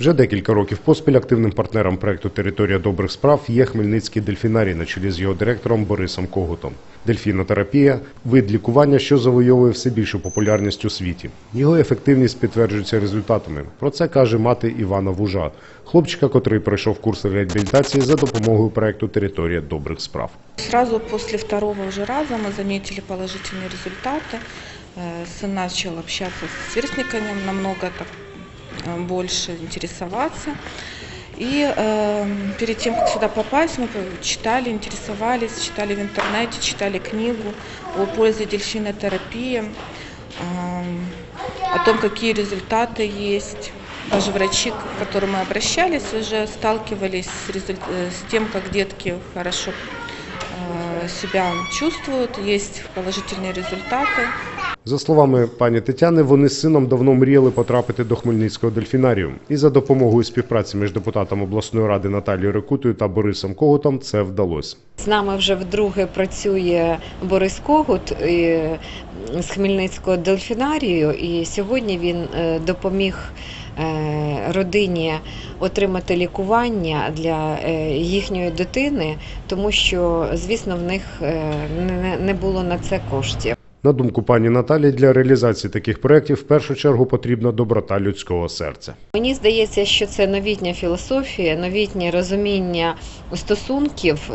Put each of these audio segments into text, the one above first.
Вже декілька років поспіль активним партнером проекту Територія добрих справ є Хмельницький дельфінарій на чолі з його директором Борисом Когутом. Дельфінотерапія вид лікування, що завойовує все більшу популярність у світі. Його ефективність підтверджується результатами. Про це каже мати Івана Вужа, хлопчика, котрий пройшов курси реабілітації за допомогою проекту Територія добрих справ. Сразу после второго уже раза мы заметили положительные результаты. Э, Сын начал общаться с сверстниками, намного так э, больше интересоваться. И э, перед тем, как сюда попасть, мы читали, интересовались, читали в интернете, читали книгу о пользе дельфинотерапии, э, о том, какие результаты есть. Даже врачи, к которым мы обращались, уже сталкивались с, резуль- э, с тем, как детки хорошо э, себя чувствуют, есть положительные результаты. За словами пані Тетяни, вони з сином давно мріяли потрапити до Хмельницького дельфінарію. І за допомогою співпраці між депутатом обласної ради Наталією Рекутою та Борисом Когутом це вдалося. З нами вже вдруге працює Борис Когут е, з Хмельницького дельфінарію, і сьогодні він е, допоміг е, родині отримати лікування для їхньої дитини, тому що, звісно, в них не було на це коштів. На думку пані Наталі, для реалізації таких проєктів в першу чергу потрібна доброта людського серця. Мені здається, що це новітня філософія, новітнє розуміння стосунків.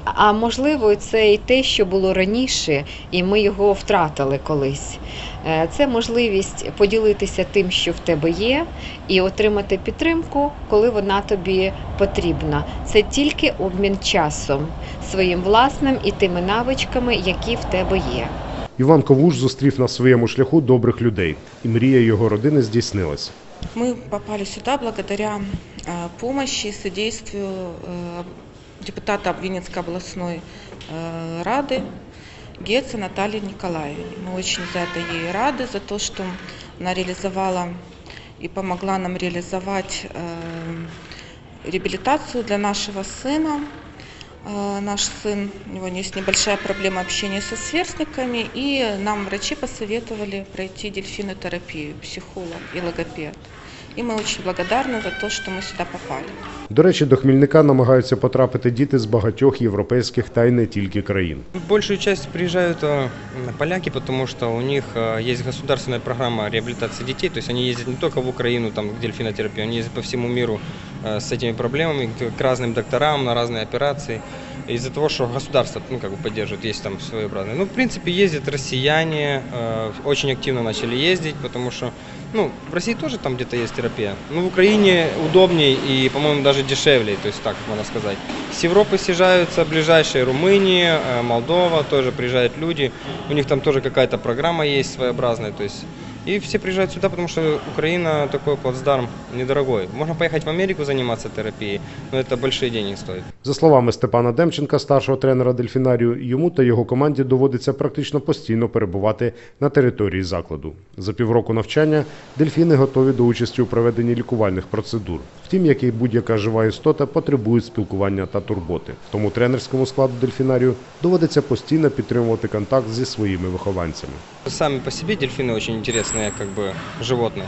е, е, А можливо, це і те, що було раніше, і ми його втратили колись. Е, Це можливість поділитися тим, що в тебе є, і отримати підтримку, коли вона тобі потрібна. Це тільки обмін часом своїм власним і тими навичками, які в тебе є. Іван Ковуш зустрів на своєму шляху добрих людей, і мрія його родини здійснилась. Мы попали сюда благодаря э, помощи и содействию э, депутата Винницкой областной э, рады Геца Натальи Николаевны. Мы очень за это ей рады, за то, что она реализовала и помогла нам реализовать э, реабилитацию для нашего сына. Э, Наш сын, у него есть небольшая проблема общения со сверстниками, и нам врачи посоветовали пройти дельфинотерапию, психолог и логопед. И мы очень благодарны за то, что мы сюда попали. До речі, до Хмільника намагаються потрапити діти з багатьох європейських та й не тільки країн. Большую часть приезжают э, поляки, потому что у них э, есть государственная программа реабилитации детей, то есть они ездят не только в Украину, там, к дельфинотерапии, они ездят по всему миру э, с этими проблемами, к к разным докторам, на разные операции. Из-за того, что государство ну, как бы поддерживает, есть там своеобразные. Ну, в принципе, ездят россияне, э, очень активно начали ездить, потому что, ну, в России тоже там где-то есть терапия. Ну, в Украине удобнее и, по-моему, даже дешевле, то есть так можно сказать. С Европы съезжаются ближайшие Румыния, э, Молдова, тоже приезжают люди. У них там тоже какая-то программа есть своеобразная, то есть и все приезжают сюда, потому что Украина такой плацдарм недорогой. Можно поехать в Америку заниматься терапией, но это большие деньги стоит. За словами Степана Демченка, старшого тренера дельфінарію, йому та його команді доводиться практично постійно перебувати на території закладу. За півроку навчання дельфіни готові до участі у проведенні лікувальних процедур. Втім, як і будь-яка жива істота, потребують спілкування та турботи. Тому тренерському складу дельфінарію доводиться постійно підтримувати контакт зі своїми вихованцями. Сами по себе дельфины очень интересные как бы животные.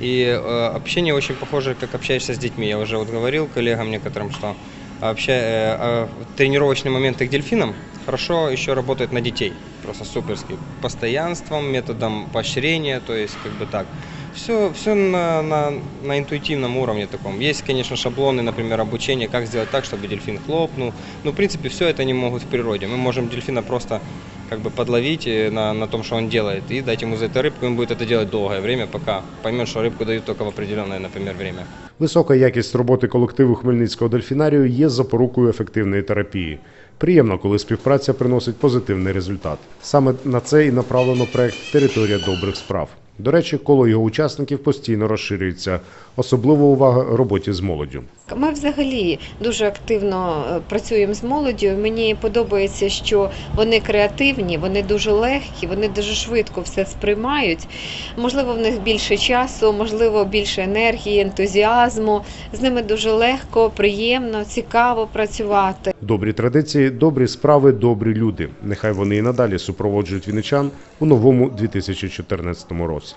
И э, общение очень похоже, как общаешься с детьми. Я уже вот говорил коллегам некоторым, что обща... э, э, тренировочные моменты к дельфинам хорошо еще работают на детей. Просто суперски. Постоянством, методом поощрения, то есть как бы так. Все, все на, на, на интуитивном уровне таком. Есть, конечно, шаблоны, например, обучения, как сделать так, чтобы дельфин хлопнул. Но, в принципе, все это они могут в природе. Мы можем дельфина просто как бы подловить э, на, на том, что он делает, и дать ему за это рыбку, и он будет это делать долгое время, пока поймет, что рыбку дают только в определенное, например, время. Висока якість роботи колективу Хмельницького дельфінарію є запорукою ефективної терапії. Приємно, коли співпраця приносить позитивний результат. Саме на це і направлено проект Територія добрих справ. До речі, коло його учасників постійно розширюється. Особлива увага роботі з молоддю. Ми взагалі дуже активно е, працюємо з молоддю. Мені подобається, що вони креативні, вони дуже легкі, вони дуже швидко все сприймають. Можливо, в них більше часу, можливо, більше енергії, ентузіазму. З ними дуже легко, приємно, цікаво працювати. Добрі традиції, добрі справи, добрі люди. Нехай вони і надалі супроводжують віничан у новому 2014 році.